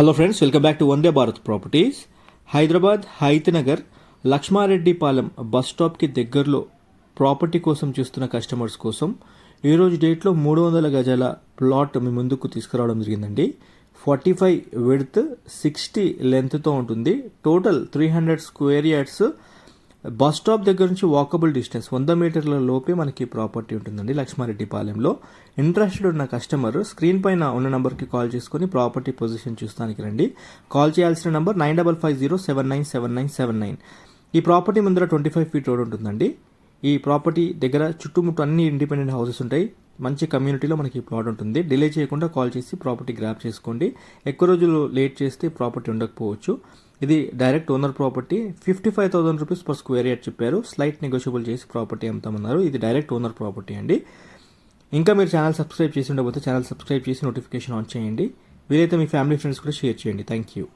Hello friends welcome back to Vande Bharat properties Hyderabad Hayathnagar Lakshmareddypalem bus స్టాప్కి దగ్గరలో property కోసం చూస్తున్న customers కోసం ఈరోజు డేట్లో మూడు వందల గజాల ప్లాట్ మీ ముందుకు తీసుకురావడం జరిగిందండి. ఫార్టీ ఫైవ్ విడ్త్ సిక్స్టీ లెంత్తో ఉంటుంది. Total three hundred square yards bus stop దగ్గర నుంచి వాకబుల్ డిస్టెన్స్ వంద మీటర్ల లోపే మనకి ప్రాపర్టీ ఉంటుందండి లక్ష్మారెడ్డిపాలెంలో ఇంట్రెస్టెడ్ ఉన్న కస్టమర్ స్క్రీన్ పైన ఉన్న నెంబర్కి కాల్ చేసుకొని ప్రాపర్టీ పొజిషన్ చూస్తానికి రండి. కాల్ చేయాల్సిన number nine double five zero seven nine seven nine seven nine. ఈ ప్రాపర్టీ ముందర ట్వంటీ ఫైవ్ ఫీట్ రోడ్ ఉంటుందండి. ఈ ప్రాపర్టీ దగ్గర చుట్టుముట్టు అన్ని ఇండిపెండెంట్ హౌసెస్ ఉంటాయి. మంచి కమ్యూనిటీలో మనకి ప్లాట్ ఉంటుంది. డిలే చేయకుండా కాల్ చేసి ప్రాపర్టీ గ్రాప్ చేసుకోండి. ఎక్కువ రోజులు లేట్ చేస్తే ప్రాపర్టీ ఉండకపోవచ్చు. ఇది direct owner property. Fifty five thousand rupees per square yard చెప్పారు. స్లైట్ నెగోషియబుల్ చేసి ప్రాపర్టీ అమ్ముతామన్నారు. ఇది డైరెక్ట్ ఓనర్ ప్రాపర్టీ అండి. ఇంకా మీరు ఛానల్ సబ్స్క్రైబ్ చేసి ఉండకపోతే ఛానల్ సబ్స్క్రైబ్ చేసి నోటిఫికేషన్ ఆన్ చేయండి. వీలైతే మీ ఫ్యామిలీ ఫ్రెండ్స్ కూడా షేర్ చేయండి. Thank you